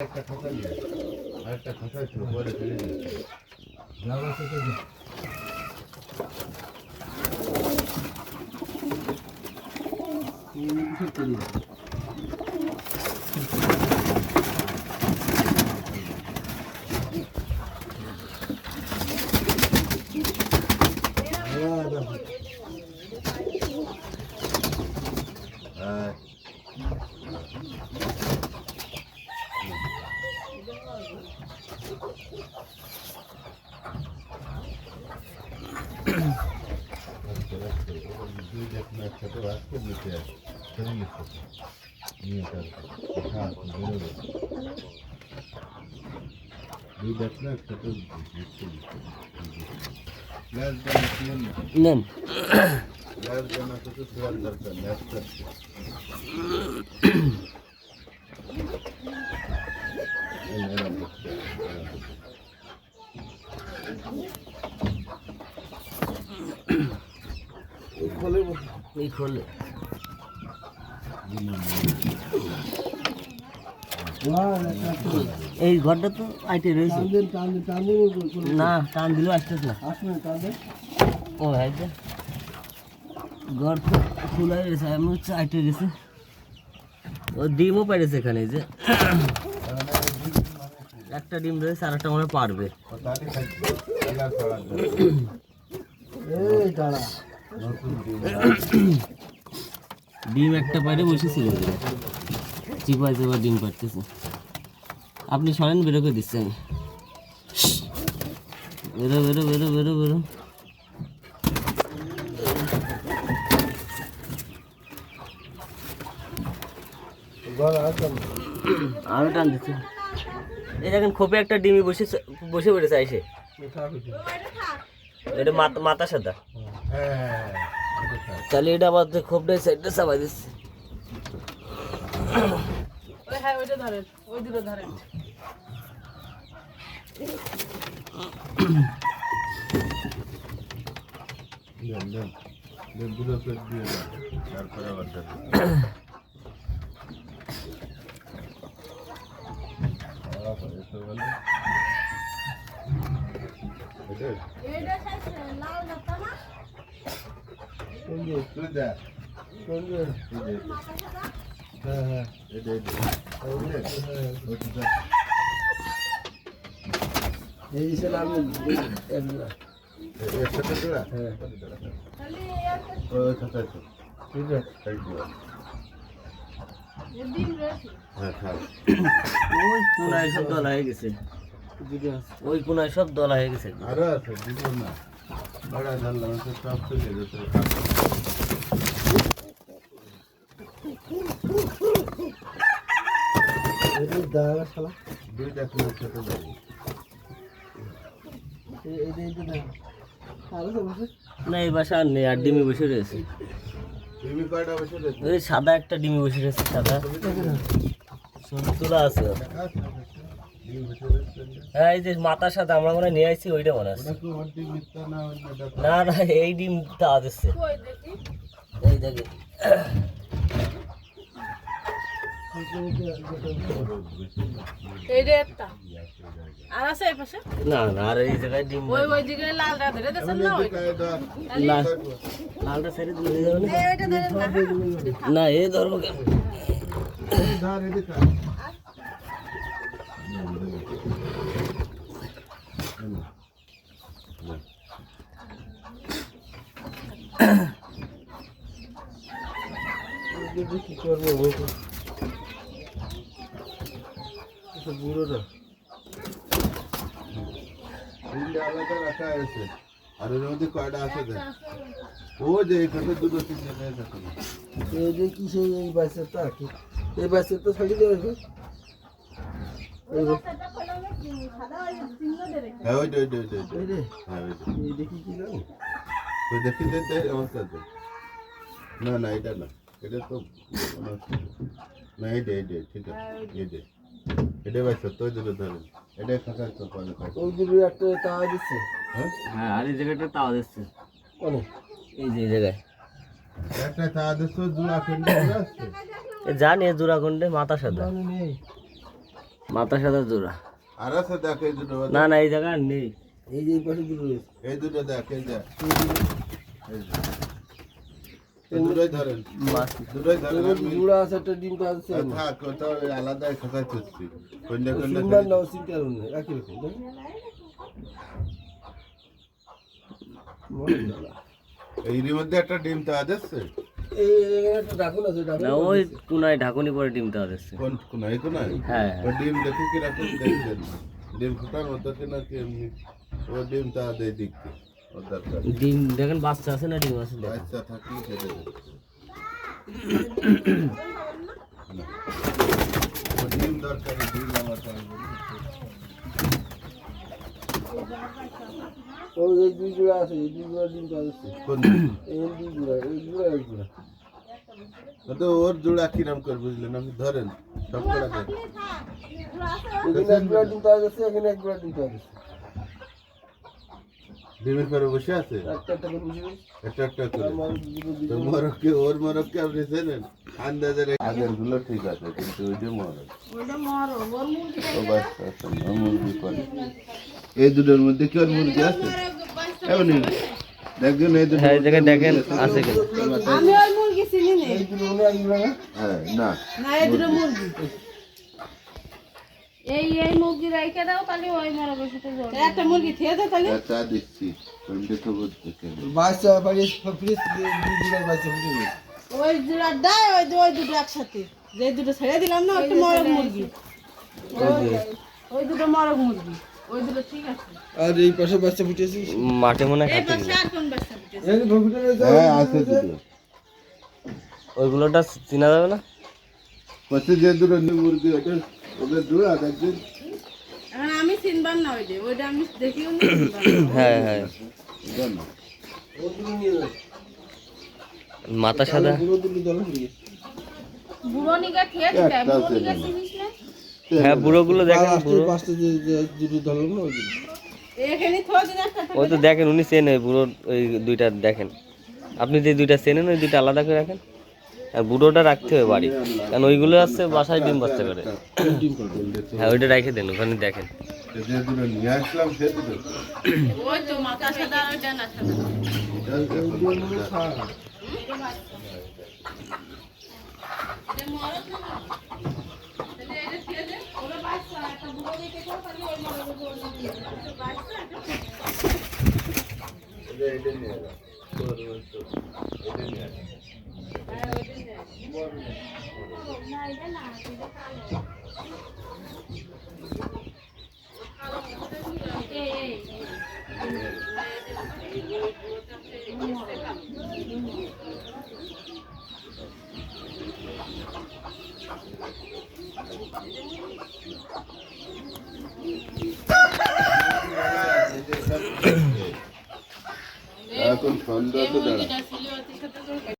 일단 가까이 아, 일단 가까이 들어 머리 들리지 나가서 저기 음, দুই দেখুন একসাথে ভাগ করে দিতে ফেলে গেছে নিয়ে তার হাত বেরোবে দুই দেখুন একসাথে দিতে গ্যাস জানা ছিলেন না নেন এই খোলে এই ঘরটা তো আইটে রয়েছে। না, টান দিলেও আসতেছ না। ও আইটে ঘর তো খোলা রয়েছে আমি হচ্ছে আইটে গেছে ও, ডিমও পেরেছে এখানে যে। একটা ডিম রয়েছে আর একটা মনে পারবে। ডিম একটা পাইরে বসেছিল চিপাই চিপাই ডিম পারতেছে আপনি সরেন বেরো করে দিচ্ছেন বেরো বেরো বেরো বেরো বেরো। আরও টান দিচ্ছে। এই দেখেন খোপে একটা ডিমি বসে বসে পড়েছে এসে এটা মাথা সাদা। তাহলে এটা আবার খোপটা সাইডটা চাপাই দিচ্ছে। হ্যাঁ ওইটা ধরেন ওই দুটো ধরেন দেন দেন দেন দুটো প্লেট দিয়ে দেন তারপরে তুই দে। এই যে, এই যে। হ্যাঁ? ওইটা দে। এ- একসাথে জোড়া? ওই। হ্যাঁ। ওই কোনায় সব দলা হয়ে গেছে। ওই কোনায় সব দলা হয়ে গেছে। আরও আছে দিব না। বড় ধরলাম তো সব চলে যেতে দুইটা কোনো খেতে যাব না এই বাসা আর নেই আর ডিমি বসে রয়েছে তুমি কয়টা বসে রয়েছে ওই সাদা একটা ডিমি বসে রয়েছে সাদা। তোলা আছে। হ্যাঁ এই যে মাথার সাথে আমরা মনে নিয়ে আসছি ওইটা মনে আছে। না না এই ডিম তা আসছে এই দেখে এইটা একটা আর আছে এই পাশে না না আর এই জায়গায় ডিম ওই ওই দিকে লালটা ধরে দিয়েছেন না লালটা ছেড়ে দিলে না? হ্যাঁ? না এই ধরবো কেন? কি করব বুড়োটা। তিনটা আলাদা রাখা আছে আর এর মধ্যে কয়টা আছে দেখ। ও যে এখানে দুটো তিনটে নিয়ে থাকে এই যে কি সেই এই বাচ্চাটা? এই বাচ্চাটা ছাড়ি দেওয়া না না এটা না। এটা তো মনে হচ্ছে না এইটা এইটা ঠিক আছে এইটা এটা ভাই সত্য দুটো ধরেন এটা ফাঁকা তো পালে ওই দুটো একটা তাওয়া দিচ্ছে। হ্যাঁ? হ্যাঁ আর এই জায়গাটা তাও দিচ্ছে। অনেক এই যে এই জায়গায়। একটা দেশো দুলা কেন্দ্র আসছে। এ জানি জোড়া কোনটে মাথা সাদা। নেই। মাথা সাদা জোড়া আর আছে দেখ এই দুটো না না এই জায়গা নেই। এই যে এই পাশে দুটো এই দুটো দেখ এই দেখ। এই দুটোই ধরেন দুটোই ধরেন এবার আছে একটা ডিম পাচ্ছে থাক ওটা আলাদা খাঁচা চুচ্ছি কোনটা কোনটা সিঙ্গার নাও সিঙ্গার নেই একই রকম তাই এর মধ্যে একটা ডিম তো আছে। এই এখানে একটা ঢাকুন আছে ঢাকুন না ওই কোনায় ঢাকুনি পরে ডিম কোন এই কোন হ্যাঁ। ডিম দেখে কি রাখুন ডিম ফুটার মতো কিনা কি এমনি। ও ডিম তা দেয়। দেখতে ডিম দেখেন বাচ্চা আছে না ডিম আছে দেখেন বাচ্চা থাকলে সেটা দেবে। না। ও ডিম দরকার ডিম আমার চাইবে ও এই দুই জোড়া আছে এই দুই জোড়া ডিম পাচ্ছে কোন এই দুই জোড়া এই জোড়া এই জোড়া ও তো ওর জোড়া কিরাম করে বুঝলেন আমি ধরেন সব কটা দেন এখানে এক জোড়া ডিম পাওয়া যাচ্ছে এখানে এক জোড়া ডিম পাওয়া যাচ্ছে ডিমের পরে বসে আছে? একটা একটা করে করে। তো মরককে ওর মরককে আপনি চেনেন? আন্দাজে রে- আগেরগুলো ঠিক আছে কিন্তু ওই যে মরক। মুরগি করে। এই দুটোর মধ্যে কি ওর মুরগি আছে? এমনি দেখবেন এই দুটো হ্যাঁ এই জায়গায় দেখেন আছে। আমি ওই মুরগি চিনি না? হ্যাঁ না না এই দুটো মুরগি। এই এই মুরগি রেখে দাও তাহলে ওই মরগের সাথে জোড় একটা মুরগি খেয়ে দাও তাহলে। চা দিচ্ছি। কোনটা তো বলতে কেন বাচ্চা বাড়ি ফ্রিজ দুই বাচ্চা ফুটে ওই জোড়া ডাই ওই দু- ওই দুটো একসাথে। যে দুটো ছেড়ে দিলাম না ওটা মরগ মুরগি। ওই- ওই দুটো মরগ মুরগি। ওই দুটো ঠিক আছে। আর এই পাশে বাচ্চা ফুটেছে? মাঠে মনে হয় এই পাশে আর কোন বাচ্চা ফুটেছে? এই ফুটে হ্যাঁ আছে দুটো। ওইগুলোটা চিনা যাবে না? পাশে যে দুটো নি- মুরগি ওটা ওদের এখন আমি চিনবার না ওইটা ওইটা আমি দেখিও না হ্যাঁ হ্যাঁ। মাথা সাদা। পুরো দুটো দল ফুটে গেছে বুড়ো নিগা খেয়ে বুড়ো নিগা চিনিস না? হ্যাঁ বুড়োগুলো দেখেন বুড়ো। ওই ওই তো দেখেন উনি চেনে বুড়ো ওই দুইটা দেখেন। আপনি যে দুইটা চেনেন ওই দুইটা আলাদা করে রাখেন। আর বুড়োটা রাখতে হবে বাড়ি। কারণ ওইগুলো আছে, বাসায় ডিম বাচ্চা করে। হ্যাঁ ওইটা রেখে দেন, ওখানে দেখেন। এটা নিয়ে এটা নিয়ে এখন সন্ধ্যা তো দাঁড়া